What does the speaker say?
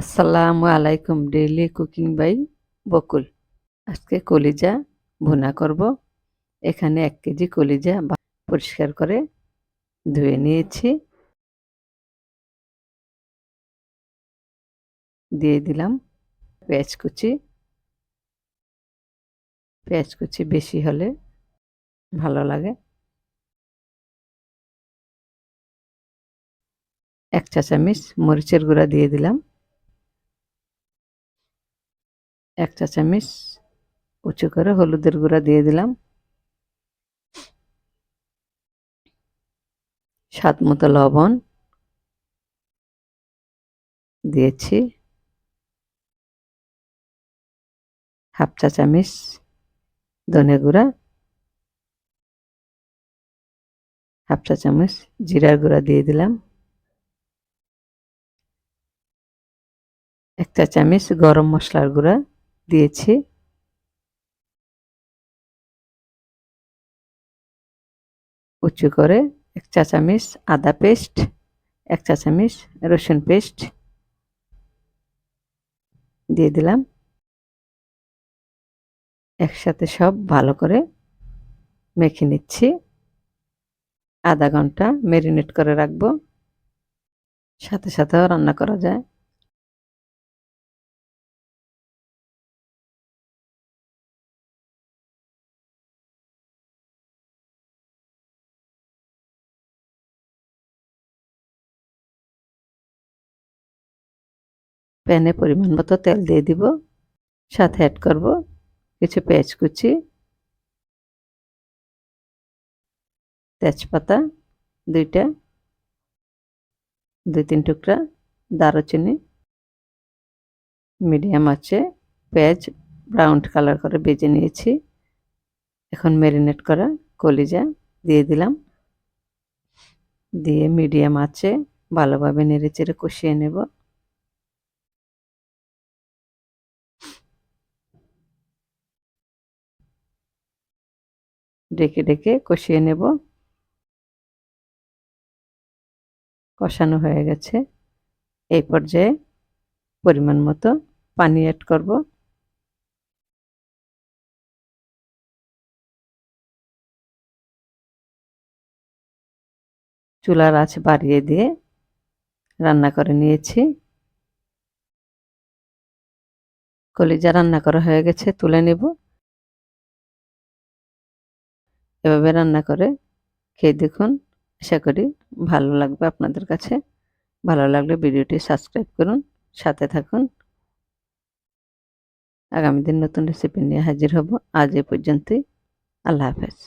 আসসালামু আলাইকুম daily cooking by বকুল। আজকে কলিজা ভুনা করব। এখানে এক কেজি কলিজা পরিষ্কার করে ধুয়ে নিয়েছি। দিয়ে দিলাম পেঁয়াজ কুচি। পেঁয়াজ কুচি বেশি হলে ভালো লাগে। এক চা চামচ মরিচের গুঁড়া দিয়ে দিলাম। এক চা চামচ উঁচু করে হলুদের গুঁড়া দিয়ে দিলাম। স্বাদ মতো লবণ দিয়েছি। হাফ চা চামচ ধনে গুঁড়া। হাফ চা চামচ জিরার গুঁড়া দিয়ে দিলাম। এক চা চামচ গরম মশলার গুঁড়া। দিয়েছি। উঁচু করে এক চা চামচ আদা পেস্ট, এক চা চামচ রসুন পেস্ট দিয়ে দিলাম। একসাথে সব ভালো করে মেখে নিচ্ছি। আধা ঘণ্টা ম্যারিনেট করে রাখব। সাথে সাথেও রান্না করা যায়। প্যানে পরিমাণ মতো তেল দিয়ে দিব। সাথে অ্যাড করব কিছু পেঁয়াজ কুচি, তেজপাতা দুইটা, দুই তিন টুকরা দারুচিনি, মিডিয়াম আছে পেঁয়াজ ব্রাউন কালার করে বেজে নিয়েছি। এখন ম্যারিনেট করা কলিজা দিয়ে দিলাম। দিয়ে মিডিয়াম আছে ভালোভাবে নেড়ে চেড়ে কষিয়ে নেব। ডেকে ডেকে কষিয়ে নেব। কষানো হয়ে গেছে। এই পর্যায়ে পরিমাণ মতো পানি অ্যাড করব। চুলার আঁচ বাড়িয়ে দিয়ে রান্না করে নিয়েছি। কলিজা রান্না করা হয়ে গেছে, তুলে নেব। এভাবে রান্না করে খেয়ে দেখুন। আশা করি ভালো লাগবে আপনাদের কাছে। ভালো লাগলে ভিডিওটি সাবস্ক্রাইব করুন, সাথে থাকুন। আগামী দিন নতুন রেসিপি নিয়ে হাজির হব। আজ এ পর্যন্তই। আল্লাহ হাফেজ।